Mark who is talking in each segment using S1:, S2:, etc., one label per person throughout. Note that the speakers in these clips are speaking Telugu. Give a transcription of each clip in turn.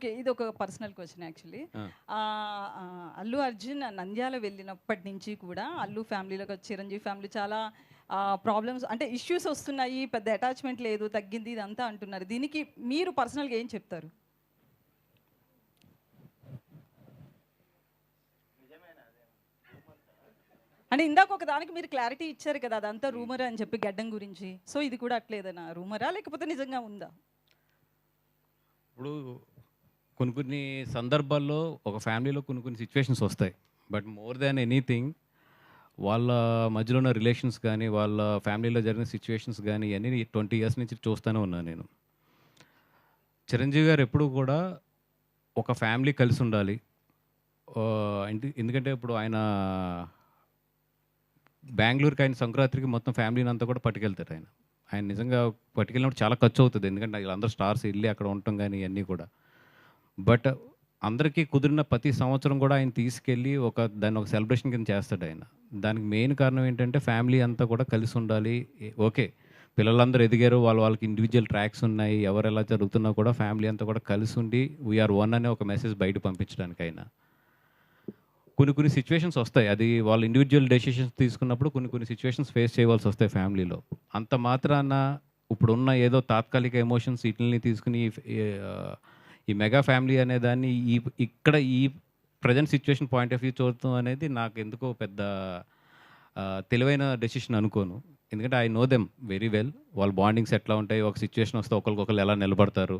S1: ఓకే. ఇది ఒక personal question actually. Allu Arjun Nandyal వెళ్ళినప్పటి నుంచి కూడా అల్లు ఫ్యామిలీలో చిరంజీవి ఫ్యామిలీ చాలా ప్రాబ్లమ్స్ అంటే ఇష్యూస్ వస్తున్నాయి. పెద్ద అటాచ్‌మెంట్ లేదు. తగ్గింది ఇదంతా అంటున్నారు. దీనికి మీరు పర్సనల్‌గా ఏం చెప్తారు? అంటే ఇందాక ఒక దానికి మీరు క్లారిటీ ఇచ్చారు కదా! అదంతా రూమర్ అని చెప్పి గడ్డం గురించి. సో ఇది కూడా అట్లేదనా రూమరా? లేకపోతే నిజంగా ఉందా?
S2: ఇప్పుడు కొన్ని కొన్ని సందర్భాల్లో ఒక ఫ్యామిలీలో కొన్ని కొన్ని సిచ్యువేషన్స్ వస్తాయి. బట్ మోర్ దాన్ ఎనీథింగ్ వాళ్ళ మధ్యలో ఉన్న రిలేషన్స్ కానీ, వాళ్ళ ఫ్యామిలీలో జరిగిన సిచ్యువేషన్స్ కానీ ఇవన్నీ ట్వంటీ ఇయర్స్ నుంచి చూస్తూనే ఉన్నాను నేను. చిరంజీవి గారు ఎప్పుడూ కూడా ఒక ఫ్యామిలీ కలిసి ఉండాలి. ఎందుకంటే ఇప్పుడు ఆయన బెంగళూరుకి ఆయన సంక్రాంతికి మొత్తం ఫ్యామిలీని అంతా కూడా పట్టుకెళ్తారు ఆయన. ఆయన నిజంగా పట్టుకెళ్ళినప్పుడు చాలా ఖర్చు అవుతుంది ఎందుకంటే వీళ్ళందరూ స్టార్స్ వెళ్ళి అక్కడ ఉండటం కానీ ఇవన్నీ కూడా. బట్ అందరికీ కుదిరిన ప్రతి సంవత్సరం కూడా ఆయన తీసుకెళ్ళి ఒక దాన్ని ఒక సెలబ్రేషన్ కింద చేస్తాడు ఆయన. దానికి మెయిన్ కారణం ఏంటంటే ఫ్యామిలీ అంతా కూడా కలిసి ఉండాలి. ఓకే. పిల్లలందరూ ఎదిగారు. వాళ్ళ వాళ్ళకి ఇండివిజువల్ ట్రాక్స్ ఉన్నాయి. ఎవరు ఎలా జరుగుతున్నా కూడా ఫ్యామిలీ అంతా కూడా కలిసి ఉండి వి ఆర్ వన్ అనే ఒక మెసేజ్ బయట పంపించడానికి కొన్ని కొన్ని సిచ్యువేషన్స్ వస్తాయి. అది వాళ్ళు ఇండివిజువల్ డెసిషన్స్ తీసుకున్నప్పుడు కొన్ని కొన్ని సిచ్యువేషన్స్ ఫేస్ చేయవలసి వస్తాయి ఫ్యామిలీలో. అంత మాత్రాన ఇప్పుడున్న ఏదో తాత్కాలిక ఎమోషన్స్ వీటిని తీసుకొని ఈ మెగా ఫ్యామిలీ అనే దాన్ని ఈ ఇక్కడ ఈ present situation point of view చూడటం అనేది నాకు ఎందుకో పెద్ద తెలివైన డెసిషన్ అనుకోను. ఎందుకంటే I know them very well. వాళ్ళ బాండింగ్స్ ఎట్లా ఉంటాయి. ఒక సిచ్యువేషన్ వస్తే ఒకరికొకరు ఎలా నిలబడతారు.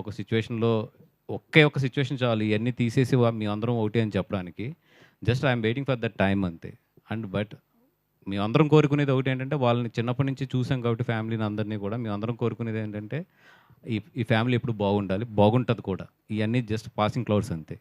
S2: ఒక సిచ్యువేషన్‌లో ఒకే ఒక సిచ్యువేషన్ చాలు ఇవన్నీ తీసేసి మీ అందరం ఒకటి అని చెప్పడానికి. Just I'm waiting for that time అంతే. అండ్ బట్ మీ అందరం కోరుకునేది ఒకటి ఏంటంటే వాళ్ళని చిన్నప్పటి నుంచి చూసాం కాబట్టి ఫ్యామిలీని అందరినీ కూడా మేమందరం కోరుకునేది ఏంటంటే ఈ ఈ ఫ్యామిలీ ఎప్పుడు బాగుండాలి. బాగుంటుంది కూడా. ఇవన్నీ జస్ట్ పాసింగ్ క్లౌడ్స్ అంతే.